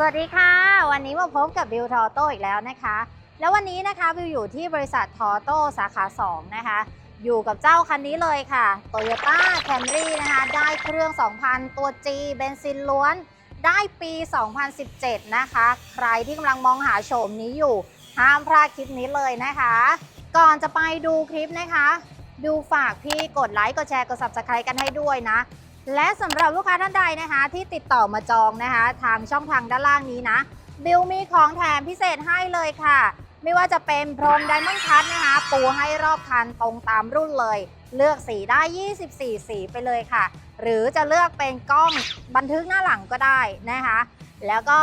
สวัสดีค่ะ วันนี้มาพบกับบิวทอโต้อีกแล้วนะคะ แล้ววันนี้นะคะบิวอยู่ที่บริษัททอโต้สาขา 2 นะคะ อยู่กับเจ้าคันนี้เลยค่ะ Toyota Camry นะคะ ได้เครื่อง 2,000 ตัว G เบนซินล้วน ได้ปี 2017 นะคะ ใครที่กำลังมองหาโฉมนี้อยู่ ห้ามพลาดคลิปนี้เลยนะคะ ก่อนจะไปดูคลิปนะคะบิวฝากพี่กดไลค์ กดแชร์ กด subscribe กันให้ด้วยนะ และสำหรับลูกค้าท่านใดนะคะ ที่ติดต่อมาจองนะคะ ทางช่องทางด้านล่างนี้นะบิวมีของแถมพิเศษให้เลยค่ะ ไม่ว่าจะเป็นพรมไดมอนด์คัทนะคะ ปูให้รอบคันตรงตามรุ่นเลย เลือกสีได้ 24 สีไปเลยค่ะ หรือจะเลือกเป็นกล้องบันทึกหน้าหลังก็ได้นะคะ แล้วก็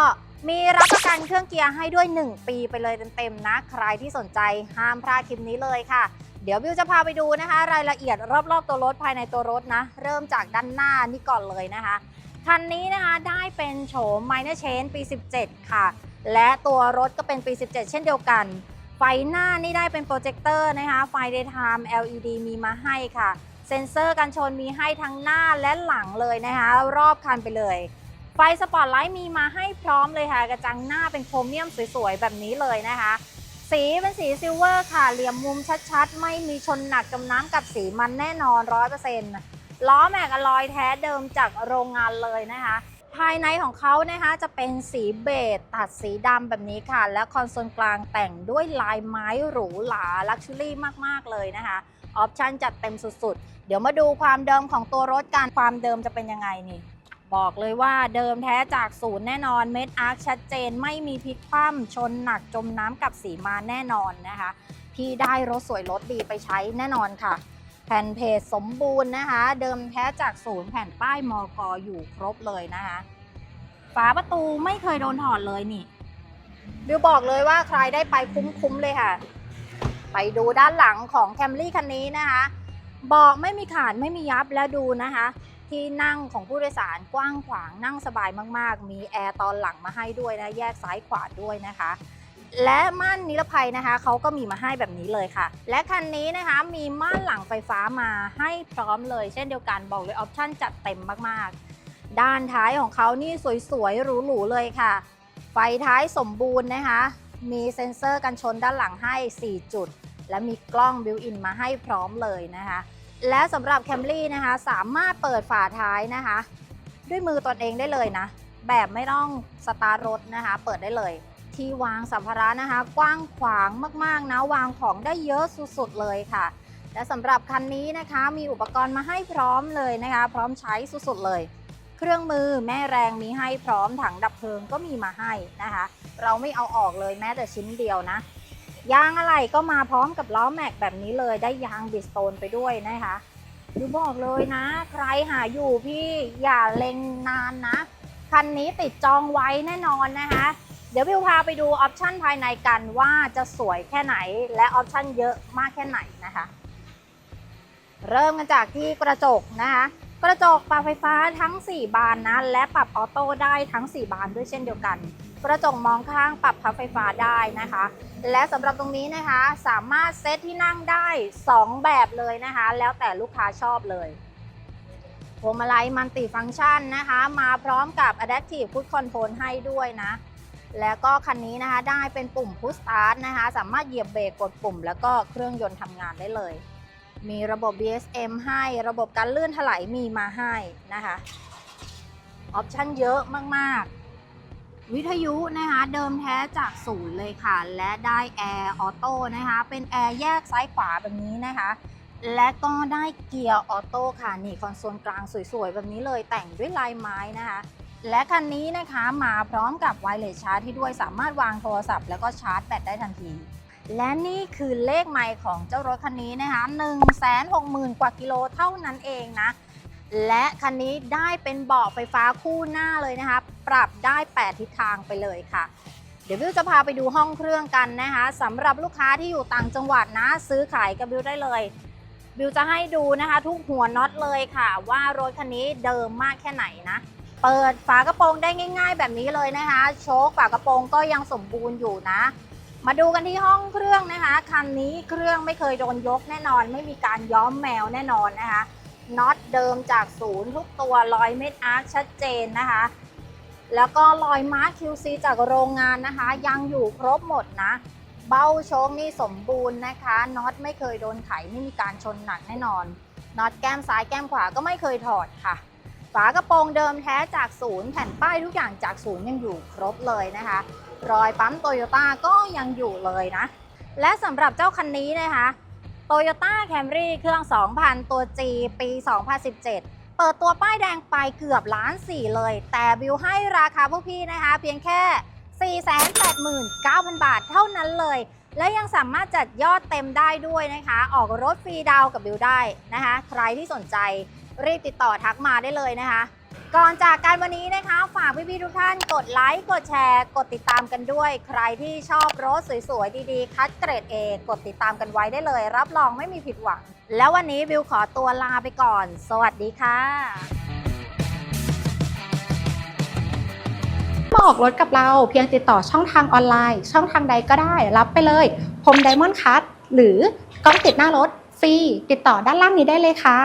มีรับประกันเครื่องเกียร์ให้ด้วย 1 ปีไปเลยเต็มๆนะ ใครที่สนใจห้ามพลาดคลิปนี้เลยค่ะ เดี๋ยวบิวจะพาไปดูนะคะ รายละเอียดรอบๆตัวรถภายในตัวรถนะ เริ่มจากด้านหน้านี่ก่อนเลยนะคะ คันนี้นะคะได้เป็นโฉม Minor Change ปี 17 ค่ะ และตัวรถก็เป็นปี 17 เช่นเดียวกัน ไฟหน้านี่ได้เป็นโปรเจคเตอร์นะคะ ไฟ Daytime LED มีมาให้ค่ะ เซ็นเซอร์กันชนมีให้ทั้งหน้าและหลังเลยนะคะ รอบคันไปเลย ไฟสปอตไลท์มีมาให้พร้อมเลยค่ะ กระจังหน้าเป็นโครเมียมสวยๆ แบบนี้เลยนะคะ สีเป็นสีซิลเวอร์ค่ะ เหลี่ยมมุมชัดๆ ไม่มีชนหนักจมน้ำกับสีมันแน่นอน100%ล้อแม็กอลอยแท้เดิมจากโรงงานเลยนะคะ ภายในของเขานะคะจะเป็นสีเบจตัดสีดำแบบนี้ค่ะ และคอนโซลกลางแต่งด้วยลายไม้หรูหราลักชัวรี่มากๆเลยนะคะออปชันจัดเต็มสุดๆ เดี๋ยวมาดูความเดิมของตัวรถกันความเดิมจะเป็นยังไงนี่ บอกเลยว่าเดิมแท้จากศูนย์แน่นอนเม็ดอาร์คชัดเจนไม่มีพลิกคว่ำชนหนักจมน้ำกับสีมาแน่นอนนะคะพี่ได้รถสวยรถดีไปใช้แน่นอนค่ะ แผ่นเพจสมบูรณ์นะคะ เดิมแท้จากศูนย์แผ่นป้ายมอกออยู่ครบเลยนะคะ ฝาประตูไม่เคยโดนถอดเลยนี่บิวบอกเลยว่าใครได้ไปคุ้มๆเลยค่ะ ไปดูด้านหลังของแคมรี่คันนี้นะคะ บอกไม่มีขาดไม่มียับแล้วดูนะคะ ที่นั่งของผู้โดยสารกว้างขวางนั่งสบายมากๆ มีแอร์ตอนหลังมาให้ด้วยนะแยกซ้ายขวาด้วยนะคะ และม่านนิรภัยนะคะเขาก็มีมาให้แบบนี้เลยค่ะ และคันนี้นะคะมีม่านหลังไฟฟ้ามาให้พร้อมเลย เช่นเดียวกันบอกเลยออปชั่นจัดเต็มมากๆ ด้านท้ายของเขานี่สวยๆหรูๆเลยค่ะ ไฟท้ายสมบูรณ์นะคะ มีเซ็นเซอร์กันชนด้านหลังให้ 4 จุด และมีกล้องบิวอินมาให้พร้อมเลยนะคะ และสำหรับ Camry นะคะ สามารถเปิดฝาท้ายนะคะ ด้วยมือตนเองได้เลยนะ แบบไม่ต้องสตาร์ทรถนะคะ เปิดได้เลย ที่วางสัมภาระนะคะ กว้างขวางมากๆนะวางของได้เยอะสุดๆเลยค่ะ และสำหรับคันนี้นะคะมีอุปกรณ์มาให้พร้อมเลยนะคะ พร้อมใช้สุดๆเลย เครื่องมือแม่แรงมีให้พร้อมถังดับเพลิงก็มีมาให้นะคะ เราไม่เอาออกเลยแม้แต่ชิ้นเดียวนะ ยางอะไรก็มาพร้อมกับล้อแม็กแบบนี้เลยได้ยางบิสโตนไปด้วยนะคะดูบอกเลยนะ ใครหาอยู่พี่อย่าเล็งนานนะ คันนี้ติดจองไว้แน่นอนนะคะ เดี๋ยววิวพาไปดูออปชั่นภายในกันว่าจะสวยแค่ไหนและออปชั่นเยอะมากแค่ไหนนะคะ เริ่มกันจากที่กระจกนะคะ กระจกปรับไฟฟ้าทั้ง 4 บานนะ และปรับออโต้ได้ทั้ง 4 บานด้วยเช่นเดียวกัน กระจกมองข้างปรับพับไฟฟ้าได้นะคะ และสำหรับตรงนี้นะคะสามารถเซตที่นั่งได้ 2 แบบเลยนะคะ แล้วแต่ลูกค้าชอบเลยพวงมาลัยมัลติฟังก์ชันนะคะ มาพร้อมกับ Adaptive Cruise Control ให้ด้วยนะ แล้วก็คันนี้นะคะได้เป็นปุ่ม Push Start นะคะ สามารถเหยียบเบรกกดปุ่ม แล้วก็เครื่องยนต์ทำงานได้เลย มีระบบ BSM ให้ระบบการเลื่อนถลายมีมาให้นะคะ ออปชั่นเยอะมาก ๆ วิทยุนะคะเดิมแท้จากศูนย์เลยค่ะ และได้แอร์ออโต้นะคะเป็นแอร์แยกซ้ายขวาแบบนี้นะคะ และก็ได้เกียร์ออโต้ค่ะนี่คอนโซลกลางสวยๆ แบบนี้เลยแต่งด้วยลายไม้นะคะ และคันนี้นะคะมาพร้อมกับไวเลสชาร์จที่ด้วยสามารถวางโทรศัพท์แล้วก็ชาร์จแบตได้ทันที และนี่คือเลขไมล์ของเจ้ารถคันนี้นะคะ160,000 กว่ากิโลเท่านั้นเองนะและคันนี้ได้เป็นเบาะไฟฟ้าคู่หน้าเลยนะคะ ปรับได้ 8 ทิศทางไปเลยค่ะ เดี๋ยวบิวจะพาไปดูห้องเครื่องกันนะคะสำหรับลูกค้าที่อยู่ต่างจังหวัดนะ ซื้อขายกับบิวได้เลยบิวจะให้ดูนะคะทุกหัวน็อตเลยค่ะ ว่ารถคันนี้เดิมมากแค่ไหนนะ เปิดฝากระโปรงได้ง่าย ๆ แบบนี้เลยนะคะ โชคฝากระโปรงก็ยังสมบูรณ์อยู่นะ มาดูกันที่ห้องเครื่องนะคะคันนี้เครื่องไม่เคยโดนยกแน่นอน ไม่มีการย้อมแมวแน่นอนนะคะน็อตเดิมจากศูนย์ทุกตัวรอยเม็ดอาร์คชัดเจนนะคะ แล้วก็รอยมาร์ค QC จากโรงงานนะคะ ยังอยู่ครบหมดนะ เบ้าโชคนี่สมบูรณ์นะคะน็อตไม่เคยโดนไขไม่มีการชนหนักแน่นอนน็อตแก้มซ้ายแก้มขวาก็ไม่เคยถอดค่ะ ฝากระโปรงเดิมแท้จากศูนย์แผ่นป้ายทุกอย่างจากศูนย์ยังอยู่ครบเลยนะคะ รอยปั๊มโตโยต้าก็ยังอยู่เลยนะ และสำหรับเจ้าคันนี้นะคะ Toyota Camry เครื่อง 2,000 ตัว G ปี 2017 เปิดตัวป้ายแดงไปเกือบล้านสี่เลย แต่บิวให้ราคาพวกพี่นะคะ เพียงแค่ 489,000 บาทเท่านั้นเลย และยังสามารถจัดยอดเต็มได้ด้วยนะคะ ออกรถฟรีดาวกับบิวได้นะคะ ใครที่สนใจรีบติดต่อทักมาได้เลยนะคะ ก่อนจากการวันนี้นะคะ ฝากพี่ๆทุกท่านกดไลค์กดแชร์ กดติดตามกันด้วย ใครที่ชอบรถสวยๆ ดีๆ คัดเกรด A กดติดตามกันไว้ได้เลย รับรองไม่มีผิดหวัง แล้ววันนี้บิวขอตัวลาไปก่อน สวัสดีค่ะมาออกรถกับเราเพียงติดต่อช่องทางออนไลน์ ช่องทางใดก็ได้ รับไปเลยพรมไดมอนด์คัตหรือกล้องติดหน้ารถฟรีติดต่อด้านล่างนี้ได้เลยค่ะ